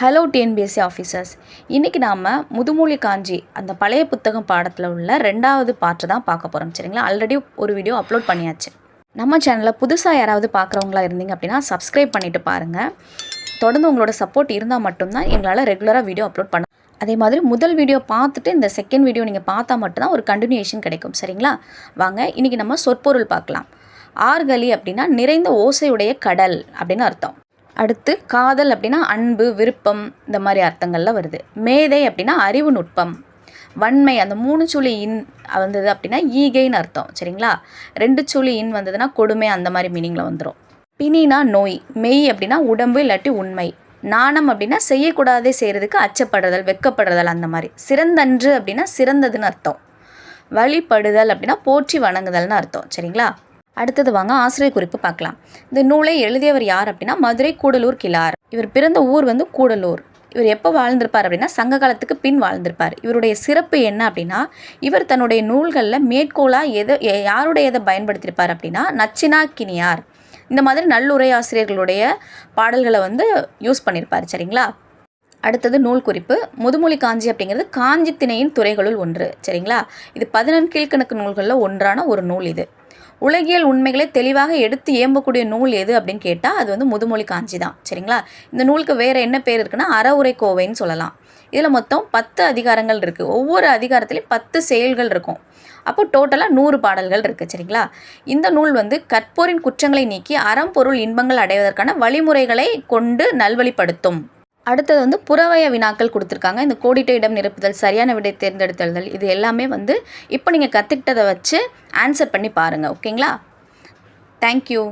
Hello TNPSC officers இன்றைக்கி நாம் முதுமொழி காஞ்சி அந்த பழைய புத்தகம் பாடத்தில் உள்ள ரெண்டாவது பாட்டு தான் பார்க்க போகிறோம் சரிங்களா? ஆல்ரெடி ஒரு வீடியோ அப்லோட் பண்ணியாச்சு. நம்ம சேனலில் புதுசாக யாராவது பார்க்குறவங்களா இருந்தீங்க அப்படின்னா சப்ஸ்கிரைப் பண்ணிவிட்டு பாருங்கள் தொடர்ந்து உங்களோட சப்போர்ட் இருந்தால் மட்டும்தான் எங்களால் ரெகுலராக வீடியோ அப்லோட் பண்ண அதே மாதிரி முதல் வீடியோ பார்த்துட்டு இந்த செகண்ட் வீடியோ நீங்கள் பார்த்தா மட்டும்தான் ஒரு கண்டினியூஷன் கிடைக்கும். சரிங்களா? வாங்க இன்றைக்கி நம்ம சொற்பொருள் பார்க்கலாம். ஆர்கலி அப்படின்னா நிறைந்த ஓசையுடைய கடல் அப்படின்னு அர்த்தம். அடுத்து காதல் அப்படின்னா அன்பு விருப்பம் இந்த மாதிரி அர்த்தங்கள்லாம் வருது. மேதை அப்படின்னா அறிவு நுட்பம். வன்மை அந்த மூணு சுழி இன் வந்தது அப்படின்னா ஈகைன்னு அர்த்தம் சரிங்களா? ரெண்டு சுழி இன் வந்ததுன்னா கொடுமை அந்த மாதிரி மீனிங்கில் வந்துடும் பிணினா நோய் மெய் அப்படின்னா உடம்பு இல்லாட்டி உண்மை. நாணம் அப்படின்னா செய்யக்கூடாதே செய்கிறதுக்கு அச்சப்படுறதல் வெக்கப்படுறதல் அந்த மாதிரி. சிறந்தன்று அப்படின்னா சிறந்ததுன்னு அர்த்தம். வழிபடுதல் அப்படின்னா போற்றி வணங்குதல்னு அர்த்தம் சரிங்களா? அடுத்தது வாங்க ஆசிரியர் குறிப்பு பார்க்கலாம். இந்த நூலை எழுதியவர் யார் அப்படின்னா மதுரை கூடலூர் கிளார் இவர் பிறந்த ஊர் வந்து கூடலூர். இவர் எப்போ வாழ்ந்திருப்பார் அப்படின்னா சங்க காலத்துக்கு பின் வாழ்ந்திருப்பார். இவருடைய சிறப்பு என்ன அப்படின்னா இவர் தன்னுடைய நூல்களில் மேற்கோளாக எதை எ- யாருடைய எதை பயன்படுத்தியிருப்பார் அப்படின்னா நச்சினா கினியார். இந்த மாதிரி நல்லுரையாசிரியர்களுடைய பாடல்களை வந்து யூஸ் பண்ணியிருப்பார் சரிங்களா? அடுத்தது நூல் குறிப்பு. முதுமொழி காஞ்சி அப்படிங்கிறது காஞ்சி திணையின் துறைகளுள் ஒன்று சரிங்களா? இது பதினெண் கீழ்க்கணக்கு நூல்களில் ஒன்றான ஒரு நூல் இது. உலகியல் உண்மைகளை தெளிவாக எடுத்து ஏம்பக்கூடிய நூல் எது அப்படின்னு கேட்டால் அது வந்து முதுமொழி காஞ்சி தான் சரிங்களா? இந்த நூலுக்கு வேறு என்ன பேர் இருக்குன்னா அறவுரை கோவைன்னு சொல்லலாம். இதில் மொத்தம் பத்து அதிகாரங்கள் இருக்குது ஒவ்வொரு அதிகாரத்துலேயும் பத்து செயல்கள் இருக்கும். அப்போ டோட்டலாக நூறு பாடல்கள் இருக்குது சரிங்களா? இந்த நூல் வந்து கற்போரின் குற்றங்களை நீக்கி அறம் பொருள் இன்பங்கள் அடைவதற்கான வழிமுறைகளை கொண்டு நல்வழிப்படுத்தும். அடுத்தது வந்து புறவய வினாக்கள் கொடுத்துருக்காங்க. இந்த கோடிட்ட இடம் நிரப்புதல் சரியான விடை தேர்ந்தெடுத்தல் இது எல்லாமே வந்து இப்போ நீங்கள் கற்றுக்கிட்டதை வச்சு ஆன்சர் பண்ணி பாருங்கள் ஓகேங்களா தேங்க்யூ